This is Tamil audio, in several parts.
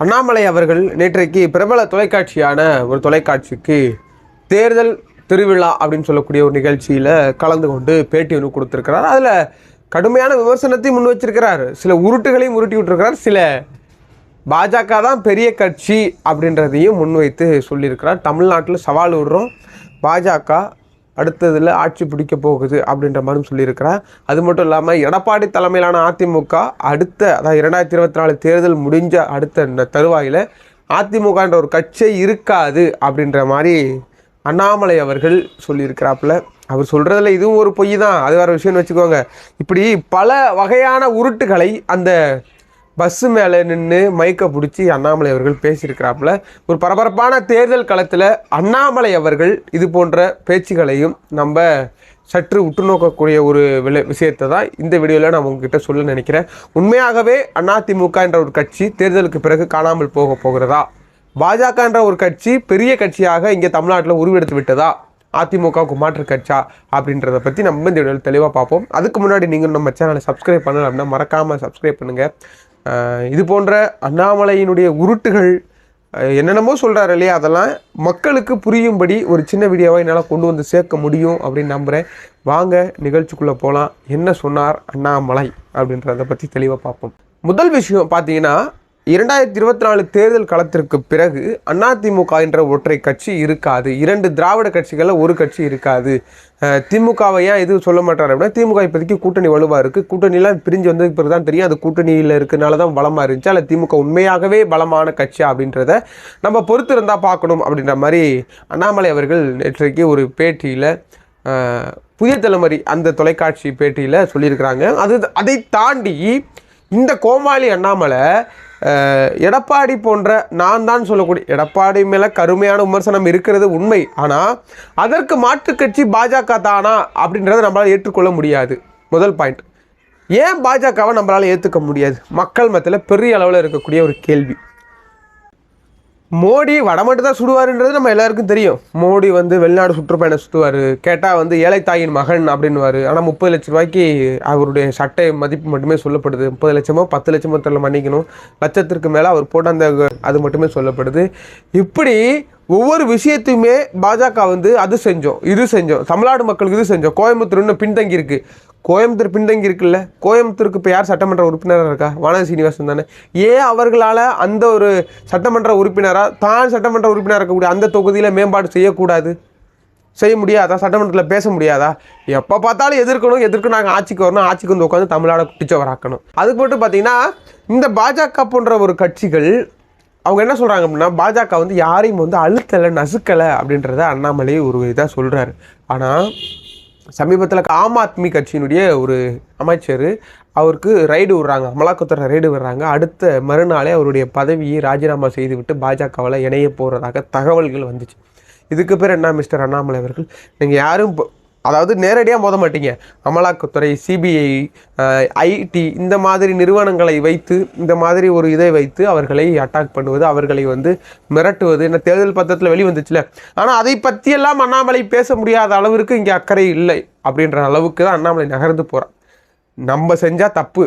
அண்ணாமலை அவர்கள் நேற்றைக்கு பிரபல தொலைக்காட்சியான ஒரு தொலைக்காட்சிக்கு தேர்தல் திருவிழா அப்படின்னு சொல்லக்கூடிய ஒரு நிகழ்ச்சியில் கலந்து கொண்டு பேட்டி ஒன்று கொடுத்துருக்கிறார். அதில் கடுமையான விமர்சனத்தையும் முன் வச்சிருக்கிறார். சில உருட்டுகளையும் உருட்டி விட்டுருக்கிறார். சில பாஜக தான் பெரிய கட்சி அப்படின்றதையும் முன்வைத்து சொல்லியிருக்கிறார். தமிழ்நாட்டில் சவால் விடுறோம். பாஜக அடுத்ததில் ஆட்சி பிடிக்க போகுது அப்படின்ற மாதிரி சொல்லியிருக்கிறார். அது மட்டும் இல்லாமல் எடப்பாடி தலைமையிலான அதிமுக அடுத்த அதாவது இரண்டாயிரத்தி இருபத்தி நாலு தேர்தல் முடிஞ்ச அடுத்த தருவாயில் அதிமுகன்ற ஒரு கட்சியே இருக்காது அப்படின்ற மாதிரி அண்ணாமலை அவர்கள் சொல்லியிருக்கிறாப்புல. அவர் சொல்கிறதுல இதுவும் ஒரு பொய் தான் அது வேறு விஷயம்னு வச்சுக்கோங்க. இப்படி பல வகையான உருட்டுகளை அந்த பஸ்ஸு மேலே நின்று மைக்கை பிடிச்சி அண்ணாமலை அவர்கள் பேசியிருக்கிறாப்புல. ஒரு பரபரப்பான தேர்தல் களத்தில் அண்ணாமலை அவர்கள் இது போன்ற பேச்சுகளையும் நம்ம சற்று உற்று நோக்கக்கூடிய ஒரு விலை விஷயத்தை தான் இந்த வீடியோவில் நான் உங்ககிட்ட சொல்ல நினைக்கிறேன். உண்மையாகவே அதிமுக என்ற ஒரு கட்சி தேர்தலுக்கு பிறகு காணாமல் போக போகிறதா? பாஜக என்ற ஒரு கட்சி பெரிய கட்சியாக இங்கே தமிழ்நாட்டில் உருவெடுத்து விட்டதா? அதிமுகவுக்கு மாற்று கட்சா? அப்படின்றத பற்றி நம்ம இந்த வீடியோவில் தெளிவாக பார்ப்போம். அதுக்கு முன்னாடி நீங்கள் நம்ம சேனலை சப்ஸ்கிரைப் பண்ணலாம் அப்படின்னா மறக்காமல் சப்ஸ்கிரைப் பண்ணுங்கள் இது போன்ற அண்ணாமலையினுடைய உருட்டுகள் என்னென்னமோ சொல்கிறாரு இல்லையா? அதெல்லாம் மக்களுக்கு புரியும்படி ஒரு சின்ன வீடியோவை என்னால் கொண்டு வந்து சேர்க்க முடியும் அப்படின்னு நம்புகிறேன் வாங்க நிகழ்ச்சிக்குள்ளே போகலாம் என்ன சொன்னார் அண்ணாமலை அப்படின்றத பற்றி தெளிவாக பார்ப்போம். முதல் விஷயம் பார்த்தீங்கன்னா இரண்டாயிரத்தி இருபத்தி நாலு தேர்தல் களத்திற்கு பிறகு அதிமுக என்ற ஒற்றை கட்சி இருக்காது. இரண்டு திராவிட கட்சிகளில் ஒரு கட்சி இருக்காது. திமுகவை ஏன் எதுவும் சொல்ல மாட்டார் அப்படின்னா திமுக இப்போதைக்கு கூட்டணி வலுவாக இருக்குது கூட்டணிலாம் பிரிஞ்சு வந்ததுக்கு பிறகு தான் தெரியும். அது கூட்டணியில் இருக்கிறனால தான் பலமாக இருந்துச்சு? அல்ல திமுக உண்மையாகவே பலமான கட்சி அப்படின்றத நம்ம பொறுத்து இருந்தால் பார்க்கணும் அப்படின்ற மாதிரி அண்ணாமலை அவர்கள் நேற்றைக்கு ஒரு பேட்டியில் புதிய தலைமுறை அந்த தொலைக்காட்சி பேட்டியில் சொல்லியிருக்கிறாங்க. அது அதை தாண்டி இந்த கோமாளி அண்ணாமலை எடப்பாடி போன்ற நான் தான் சொல்லக்கூடிய எடப்பாடி மேலே கருமையான விமர்சனம் இருக்கிறது உண்மை. ஆனால் அதற்கு மாற்றுக் கட்சி பாஜக தானா அப்படின்றத நம்மளால் ஏற்றுக்கொள்ள முடியாது. முதல் பாயிண்ட் ஏன் பாஜகவை நம்மளால் ஏற்றுக்க முடியாது? மக்கள் மத்தியில் பெரிய அளவில் இருக்கக்கூடிய ஒரு கேள்வி. மோடி வடமட்டு தான் சுடுவாருன்றது நம்ம எல்லாருக்கும் தெரியும். மோடி வந்து வெளிநாடு சுற்றுப்பயணம் சுற்றுவார் கேட்டால் வந்து ஏழை தாயின் மகன் அப்படின்னுவார். ஆனால் முப்பது லட்ச ரூபாய்க்கு அவருடைய சட்டை மதிப்பு மட்டுமே சொல்லப்படுது. முப்பது லட்சமோ பத்து லட்சமோ தெரியல மன்னிக்கணும். லட்சத்திற்கு மேலே அவர் போட்ட அந்த அது மட்டுமே சொல்லப்படுது. இப்படி ஒவ்வொரு விஷயத்தையுமே பாஜக வந்து அது செஞ்சோம் இது செஞ்சோம். தமிழ்நாடு மக்களுக்கு இது செஞ்சோம். கோயம்புத்தூர் இன்னும் பின்தங்கி இருக்குது கோயம்புத்தூர் பின்தங்கி இருக்குல்ல? கோயம்புத்தூருக்கு இப்போ யார் சட்டமன்ற உறுப்பினராக இருக்கா? வானதி சீனிவாசன் தானே. ஏன் அவர்களால் அந்த ஒரு சட்டமன்ற உறுப்பினராக தான் சட்டமன்ற உறுப்பினராக இருக்கக்கூடிய அந்த தொகுதியில் மேம்பாடு செய்யக்கூடாது? செய்ய முடியாதா? சட்டமன்றத்தில் பேச முடியாதா? எப்போ பார்த்தாலும் எதிர்க்கணும் எதிர்க்கு நாங்கள் ஆட்சிக்கு வரணும் ஆட்சிக்கு வந்து உட்காந்து தமிழ்நாட குட்டிச்சவராக்கணும். அதுக்கு மட்டும் பார்த்தீங்கன்னா இந்த பாஜக போன்ற ஒரு கட்சிகள் அவங்க என்ன சொல்கிறாங்க அப்படின்னா பாஜக வந்து யாரையும் வந்து அழுத்தலை நசுக்கலை அப்படின்றத அண்ணாமலை ஒரு இதாக சொல்கிறாரு ஆனால் சமீபத்தில் ஆம் ஆத்மி கட்சியினுடைய ஒரு அமைச்சர் அவருக்கு ரைடு விடுறாங்க. அமலாக்கத்துறை ரைடு விடுறாங்க. அடுத்த மறுநாளே அவருடைய பதவியை ராஜினாமா செய்துவிட்டு பாஜகவில் இணைய போகிறதாக தகவல்கள் வந்துச்சு. இதுக்கு பேர் என்ன மிஸ்டர் அண்ணாமலை அவர்கள்? நீங்கள் யாரும் இப்போ- அதாவது நேரடியாக மோத மாட்டீங்க. அமலாக்கத்துறை சிபிஐ ஐடி இந்த மாதிரி நிறுவனங்களை வைத்து இந்த மாதிரி ஒரு இதை வைத்து அவர்களை அட்டாக் பண்ணுவது அவர்களை வந்து மிரட்டுவது என்ன தேர்தல் பத்திரத்தில் வெளிவந்துச்சுல ஆனால் அதை பற்றியெல்லாம் அண்ணாமலை பேச முடியாத அளவிற்கு இங்கே அக்கறை இல்லை அப்படின்ற அளவுக்கு தான் அண்ணாமலை நகர்ந்து போகிறான் நம்ம செஞ்சால் தப்பு.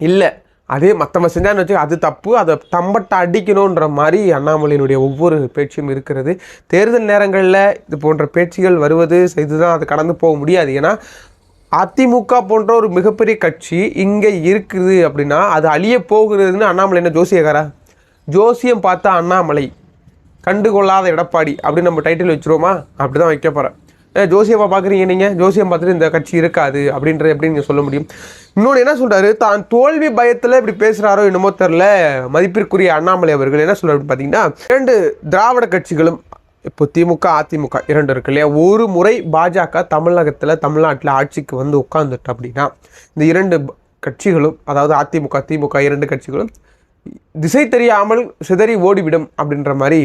இல்லை. அதே மற்றவங்க செஞ்சான்னு வச்சு அது தப்பு. அதை தம்பட்டை அடிக்கணுன்ற மாதிரி அண்ணாமலையினுடைய ஒவ்வொரு பேச்சும் இருக்கிறது. தேர்தல் நேரங்களில் இது போன்ற பேச்சுகள் வருவது செய்து தான் அது கடந்து போக முடியாது. ஏன்னா அதிமுக போன்ற ஒரு மிகப்பெரிய கட்சி இங்கே இருக்குது அப்படின்னா அது அழிய போகிறதுன்னு அண்ணாமலை என்ன ஜோசியக்காரா? ஜோசியம் பார்த்தா அண்ணாமலை. கண்டுகொள்ளாத எடப்பாடி அப்படின்னு நம்ம டைட்டில் வச்சுருவோமா? அப்படி தான் வைக்க போகிறேன் ஜோசியமா பார்க்குறீங்க நீங்கள் ஜோசியம் பார்த்துட்டு இந்த கட்சி இருக்காது அப்படின்றது எப்படி நீங்கள் சொல்ல முடியும்? இன்னொன்று என்ன சொல்கிறாரு தான் தோல்வி பயத்தில் இப்படி பேசுகிறாரோ என்னமோ தெரில மதிப்பிற்குரிய அண்ணாமலை அவர்கள் என்ன சொல்கிறார் பார்த்தீங்கன்னா இரண்டு திராவிட கட்சிகளும் இப்போ திமுக அதிமுக இரண்டு இருக்கு இல்லையா? ஒரு முறை பாஜக தமிழகத்தில் தமிழ்நாட்டில் ஆட்சிக்கு வந்து உட்காந்துட்டு அப்படின்னா இந்த இரண்டு கட்சிகளும் அதாவது அதிமுக திமுக இரண்டு கட்சிகளும் திசை தெரியாமல் சிதறி ஓடிவிடும் அப்படின்ற மாதிரி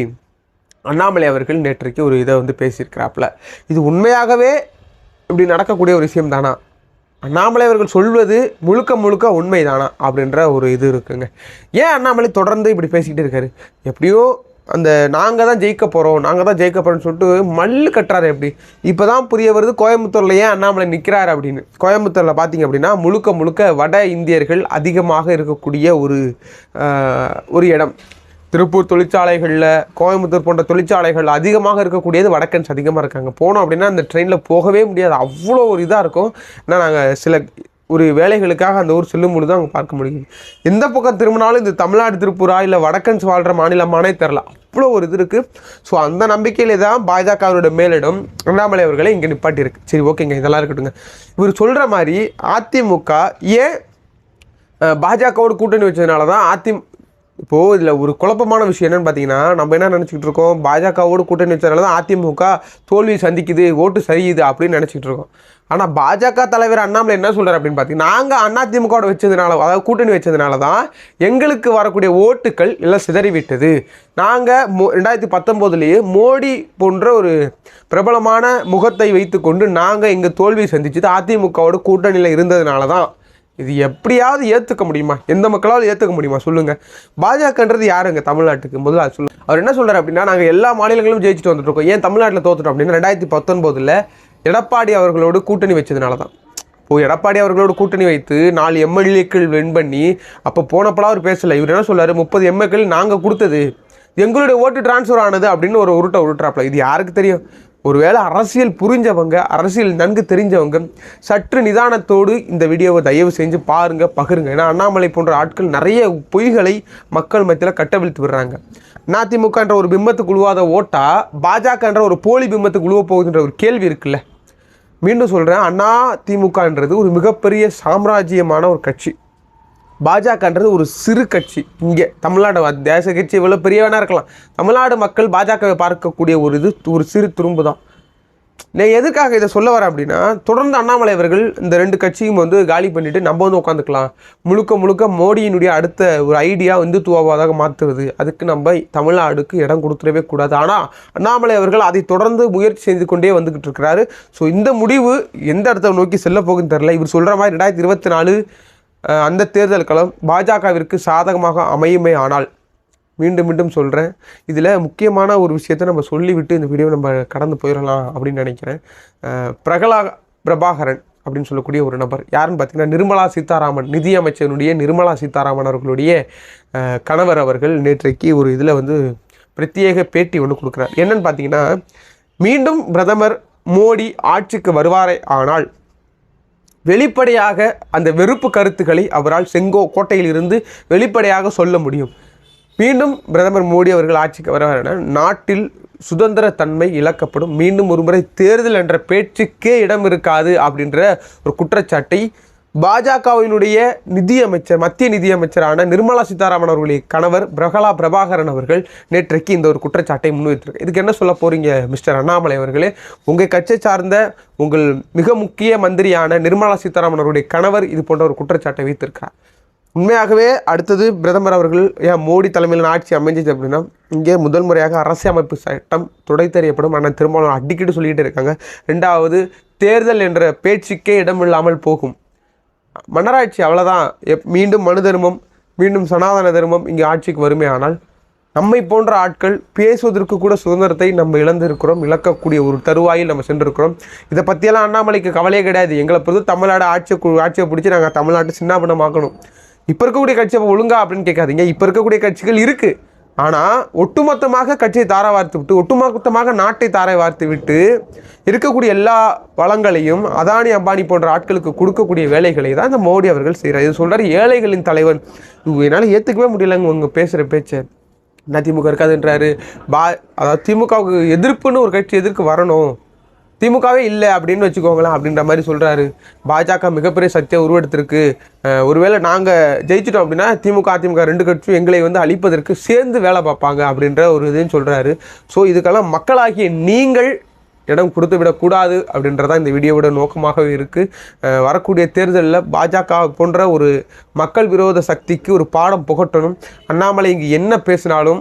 அண்ணாமலை அவர்கள் நேற்றைக்கு ஒரு இதை வந்து பேசியிருக்கிறாப்புல. இது உண்மையாகவே இப்படி நடக்கக்கூடிய ஒரு விஷயம் தானா? அண்ணாமலை அவர்கள் சொல்வது முழுக்க முழுக்க உண்மைதானா? அப்படின்ற ஒரு இது இருக்குங்க. ஏன் அண்ணாமலை தொடர்ந்து இப்படி பேசிக்கிட்டு இருக்காரு? எப்படியோ அந்த நாங்கள் தான் ஜெயிக்க போகிறோம் நாங்கள் தான் ஜெயிக்க போகிறோம்னு சொல்லிட்டு மல்லு கட்டுறாரு எப்படி? இப்போ தான் புரிய வருது கோயம்புத்தூரில் ஏன் அண்ணாமலை நிற்கிறாரு அப்படின்னு. கோயம்புத்தூரில் பார்த்தீங்க அப்படின்னா முழுக்க முழுக்க வட இந்தியர்கள் அதிகமாக இருக்கக்கூடிய ஒரு ஒரு இடம். திருப்பூர் தொழிற்சாலைகளில் கோயம்புத்தூர் போன்ற தொழிற்சாலைகள் அதிகமாக இருக்கக்கூடியது வடக்கன்ஸ் அதிகமாக இருக்காங்க. போனோம் அப்படின்னா அந்த ட்ரெயினில் போகவே முடியாது. அவ்வளோ ஒரு இதாக இருக்கும். ஏன்னா நாங்கள் சில ஒரு வேலைகளுக்காக அந்த ஊர் செல்லும் பொழுது அங்கே பார்க்க முடியும் எந்த பக்கம் திரும்பினாலும் இந்த தமிழ்நாடு திருப்பூரா இல்லை வடக்கன்ஸ் வாழ்கிற மாநிலமானே தெரில அவ்வளோ ஒரு இது இருக்குது ஸோ அந்த நம்பிக்கையிலே தான் பாஜகவினோட மேலிடம் அண்ணாமலை அவர்களை இங்கே நிப்பாட்டியிருக்கு. சரி ஓகேங்க இதெல்லாம் இருக்கட்டுங்க இவர் சொல்கிற மாதிரி அதிமுக ஏன் பாஜகவோட கூட்டணி வச்சதுனால தான் அதி இப்போது இதில் ஒரு குழப்பமான விஷயம் என்னென்னு பார்த்தீங்கன்னா நம்ம என்ன நினச்சிக்கிட்டு இருக்கோம்? பாஜகவோட கூட்டணி வச்சதுனால தான் அதிமுக தோல்வி சந்திக்குது ஓட்டு சரியுது அப்படின்னு நினச்சிக்கிட்டு இருக்கோம். ஆனால் பாஜக தலைவர் அண்ணாமலை என்ன சொல்கிறார் அப்படின்னு பார்த்தீங்கன்னா நாங்கள் அதிமுகவோட வச்சதுனால அதாவது கூட்டணி வச்சதுனால தான் எங்களுக்கு வரக்கூடிய ஓட்டுக்கள் எல்லாம் சிதறிவிட்டது. நாங்கள் மோ ரெண்டாயிரத்தி பத்தொம்போதுலேயே மோடி போன்ற ஒரு பிரபலமான முகத்தை வைத்துக்கொண்டு நாங்கள் எங்கள் தோல்வியை சந்திச்சது அதிமுகவோட கூட்டணியில் இருந்ததுனால தான். இது எப்படியாவது ஏற்றுக்க முடியுமா? எந்த மக்களாவது ஏற்றுக்க முடியுமா? சொல்லுங்கள் பாஜகன்றது யாருங்க? தமிழ்நாட்டுக்கு முதல்ல அது சொல்லுங்க அவர் என்ன சொல்கிறார் அப்படின்னா நாங்கள் எல்லா மாநிலங்களும் ஜெயிச்சுட்டு வந்துட்டு இருக்கோம் ஏன் தமிழ்நாட்டில் தோத்துட்டோம் அப்படின்னா ரெண்டாயிரத்தி பத்தொன்பதில் எடப்பாடி அவர்களோடு கூட்டணி வச்சதுனால தான் இப்போ எடப்பாடி அவர்களோடு கூட்டணி வைத்து நாலு எம்எல்ஏக்கள் வின் பண்ணி அப்போ போனப்பலாம் அவர் பேசலை. இவர் என்ன சொல்கிறார் முப்பது எம்எல்ஏக்கள் நாங்கள் கொடுத்தது. எங்களுடைய ஓட்டு டிரான்ஸ்ஃபர் ஆனது அப்படின்னு ஒரு உருட்டை உருட்டுறாப்புல. இது யாருக்கு தெரியும்? ஒருவேளை அரசியல் புரிஞ்சவங்க அரசியல் நன்கு தெரிஞ்சவங்க சற்று நிதானத்தோடு இந்த வீடியோவை தயவு செஞ்சு பாருங்கள் பகிருங்க. ஏன்னா அண்ணாமலை போன்ற ஆட்கள் நிறைய பொய்களை மக்கள் மத்தியில் கட்டவிழ்த்து விடுறாங்க. அதிமுகன்ற ஒரு பிம்பத்துக்கு உழுவாத ஓட்டா பாஜகன்ற ஒரு போலி பிம்பத்துக்கு உழுவ போகுதுன்ற ஒரு கேள்வி இருக்குல்ல. மீண்டும் சொல்கிறேன் அண்ணா திமுகன்றது ஒரு மிகப்பெரிய சாம்ராஜ்யமான ஒரு கட்சி. பாஜகன்றது ஒரு சிறு கட்சி. இங்கே தமிழ்நாடு வ- தேச கட்சி இவ்வளோ பெரியவனாக இருக்கலாம். தமிழ்நாடு மக்கள் பாஜகவை பார்க்கக்கூடிய ஒரு இது ஒரு சிறு துரும்பு தான். நான் எதுக்காக இதை சொல்ல வரேன் அப்படின்னா தொடர்ந்து அண்ணாமலை அவர்கள் இந்த ரெண்டு கட்சியும் வந்து காலி பண்ணிவிட்டு நம்ம வந்து உட்காந்துக்கலாம். முழுக்க முழுக்க மோடியினுடைய அடுத்த ஒரு ஐடியா இந்துத்துவவாதாக மாற்றுறது அதுக்கு நம்ம தமிழ்நாடுக்கு இடம் கொடுத்துடவே கூடாது. ஆனால் அண்ணாமலை அவர்கள் அதை தொடர்ந்து முயற்சி செய்து கொண்டே வந்துக்கிட்டு இருக்கிறாரு. ஸோ இந்த முடிவு எந்த இடத்த நோக்கி செல்ல போகுதுன்னு தெரில இவர் சொல்கிற மாதிரி ரெண்டாயிரத்தி இருபத்தி நாலு அந்த தேர்தல் களம் பாஜகவிற்கு சாதகமாக அமையுமே ஆனால் மீண்டும் மீண்டும் சொல்கிறேன் இதில் முக்கியமான ஒரு விஷயத்தை நம்ம சொல்லிவிட்டு இந்த வீடியோ நம்ம கடந்து போயிடலாம் அப்படின்னு நினைக்கிறேன். பிரகலா பிரபாகரன் அப்படின்னு சொல்லக்கூடிய ஒரு நபர். யாருன்னு பார்த்தீங்கன்னா நிர்மலா சீதாராமன் நிதியமைச்சருடைய நிர்மலா சீதாராமன் அவர்களுடைய கணவர் அவர்கள் நேற்றைக்கு ஒரு இதில் வந்து பிரத்யேக பேட்டி ஒன்று கொடுக்குறார். என்னன்னு பார்த்தீங்கன்னா மீண்டும் பிரதமர் மோடி ஆட்சிக்கு வருவாரே ஆனால் வெளிப்படையாக அந்த வெறுப்பு கருத்துக்களை அவரால் செங்கோ கோட்டையில் இருந்து வெளிப்படையாக சொல்ல முடியும். மீண்டும் பிரதமர் மோடி அவர்கள் ஆட்சிக்கு வர நாட்டில் சுதந்திர தன்மை இழக்கப்படும். மீண்டும் ஒருமுறை தேர்தல் என்ற பேச்சுக்கே இடம் இருக்காது அப்படின்ற ஒரு குற்றச்சாட்டை பாஜகவினுடைய நிதியமைச்சர் மத்திய நிதியமைச்சரான நிர்மலா சீதாராமன் அவர்களுடைய கணவர் பிரகலா பிரபாகரன் அவர்கள் நேற்றைக்கு இந்த ஒரு குற்றச்சாட்டை முன்வைத்திருக்கார் இதுக்கு என்ன சொல்ல போறீங்க மிஸ்டர் அண்ணாமலை அவர்களே? உங்கள் கட்சி சார்ந்த உங்கள் மிக முக்கிய மந்திரியான நிர்மலா சீதாராமன் அவருடைய கணவர் இது போன்ற ஒரு குற்றச்சாட்டை வைத்திருக்கிறார். உண்மையாகவே அடுத்தது பிரதமர் அவர்கள் ஏன் மோடி தலைமையில் ஆட்சி அமைஞ்சிச்சு அப்படின்னா இங்கே முதல் முறையாக அரசியமைப்பு சட்டம் துடை தெரியப்படும். ஆனால் திருமணம் அடிக்கடி சொல்லிக்கிட்டு இருக்காங்க. ரெண்டாவது தேர்தல் என்ற பேச்சுக்கே இடமில்லாமல் போகும். மன்னராட்சி அவ்வளோதான் எப் மீண்டும் மனு தர்மம் மீண்டும் சனாதன தர்மம் இங்கே ஆட்சிக்கு வருமே ஆனால் நம்மை போன்ற ஆட்கள் பேசுவதற்கு கூட சுதந்திரத்தை நம்ம இழந்திருக்கிறோம். இழக்கக்கூடிய ஒரு தருவாயில் நம்ம சென்றிருக்கிறோம். இதை பற்றியெல்லாம் அண்ணாமலைக்கு கவலையே கிடையாது. எங்களை பொறுத்து தமிழ்நாடு ஆட்சியை கு- ஆட்சியை பிடிச்சி நாங்கள் தமிழ்நாட்டை சின்னாபனமாக்கணும் இப்போ இருக்கக்கூடிய கட்சி அப்போ ஒழுங்கா அப்படின்னு கேட்காதீங்க. இப்போ இருக்கக்கூடிய கட்சிகள் இருக்குது ஆனால் ஒட்டுமொத்தமாக கட்சியை தாரை வார்த்து விட்டு ஒட்டுமொத்தமாக நாட்டை தாரை வார்த்து விட்டு இருக்கக்கூடிய எல்லா வளங்களையும் அதானி அம்பானி போன்ற ஆட்களுக்கு கொடுக்கக்கூடிய வேலைகளை தான் இந்த மோடி அவர்கள் செய்கிறார் இது சொல்கிறார் ஏழைகளின் தலைவன். என்னால் ஏற்றுக்கவே முடியலங்க உங்கள் பேசுகிற பேச்சை. என்ன திமுக இருக்காதுன்றாரு. பா அதாவது திமுகவுக்கு எதிர்ப்புன்னு ஒரு கட்சி எதிர்க்கு வரணும். திமுகவே இல்லை அப்படின்னு வச்சுக்கோங்களேன் அப்படின்ற மாதிரி சொல்கிறாரு பாஜக மிகப்பெரிய சக்தியை உருவெடுத்திருக்கு. ஒருவேளை நாங்கள் ஜெயிச்சிட்டோம் அப்படின்னா திமுக அதிமுக ரெண்டு கட்சியும் எங்களை வந்து அழிப்பதற்கு சேர்ந்து வேலை பார்ப்பாங்க அப்படின்ற ஒரு இதுன்னு சொல்கிறாரு ஸோ இதுக்கெல்லாம் மக்களாகிய நீங்கள் இடம் கொடுத்து விடக்கூடாது அப்படின்றதான் இந்த வீடியோவோட நோக்கமாகவே இருக்குது வரக்கூடிய தேர்தலில் பாஜக போன்ற ஒரு மக்கள் விரோத சக்திக்கு ஒரு பாடம் புகட்டணும். அண்ணாமலை இங்கே என்ன பேசினாலும்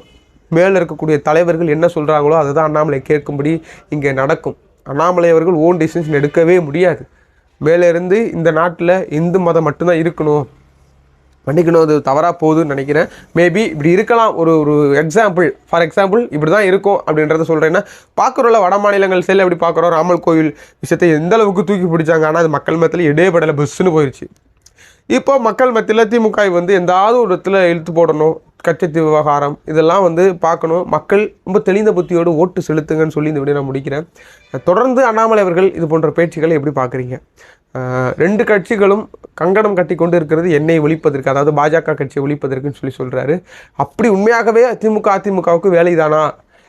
மேலே இருக்கக்கூடிய தலைவர்கள் என்ன சொல்கிறாங்களோ அதை தான் அண்ணாமலை கேட்கும்படி இங்கே நடக்கும். அண்ணாமலை அவர்கள் ஓன் டிசிஷன் எடுக்கவே முடியாது. மேலே இருந்து இந்த நாட்டில் இந்து மதம் மட்டும்தான் இருக்கணும். மன்னிக்கணும் அது தவறாக போகுதுன்னு நினைக்கிறேன். மேபி இப்படி இருக்கலாம். ஒரு ஒரு எக்ஸாம்பிள் ஃபார் எக்ஸாம்பிள் இப்படி தான் இருக்கும் அப்படின்றத சொல்கிறேன்னா பார்க்குறோம்ல வட மாநிலங்கள் சைடில் எப்படி பார்க்குறோம்? ராமல் கோவில் விஷயத்தை எந்த அளவுக்கு தூக்கி பிடிச்சாங்க? ஆனால் அது மக்கள் மத்தியில் இடையப்படலை பஸ்ஸுன்னு போயிடுச்சு இப்போ மக்கள் மத்தியில் திமுக வந்து எந்தாவது ஒரு இடத்துல இழுத்து போடணும். கட்சி விவகாரம் இதெல்லாம் வந்து பார்க்கணும். மக்கள் ரொம்ப தெளிந்த புத்தியோடு ஓட்டு செலுத்துங்கன்னு சொல்லி இந்த வீடியோ நான் முடிக்கிறேன். தொடர்ந்து அண்ணாமலை அவர்கள் இது போன்ற பேச்சுக்களை எப்படி பார்க்குறீங்க? ரெண்டு கட்சிகளும் கங்கணம் கட்டி கொண்டு இருக்கிறது என்னை ஒழிப்பதற்கு அதாவது பாஜக கட்சியை ஒழிப்பதற்குன்னு சொல்லி சொல்கிறாரு அப்படி உண்மையாகவே திமுக அதிமுகவுக்கு வேலைதானா?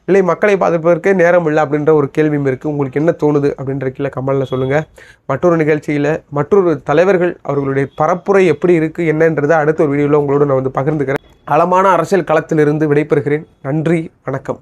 இல்லை மக்களை பாதிப்பதற்கே நேரம் இல்லை அப்படின்ற ஒரு கேள்வியும் இருக்குது உங்களுக்கு என்ன தோணுது அப்படின்ற கீழே கமலில் சொல்லுங்கள் மற்றொரு நிகழ்ச்சியில் மற்றொரு தலைவர்கள் அவர்களுடைய பரப்புரை எப்படி இருக்குது என்னன்றதை அடுத்த ஒரு வீடியோவில் உங்களோட நான் வந்து பகிர்ந்துக்கிறேன். அளமான அரசியல் களத்திலிருந்து விடைபெறுகிறேன். நன்றி வணக்கம்.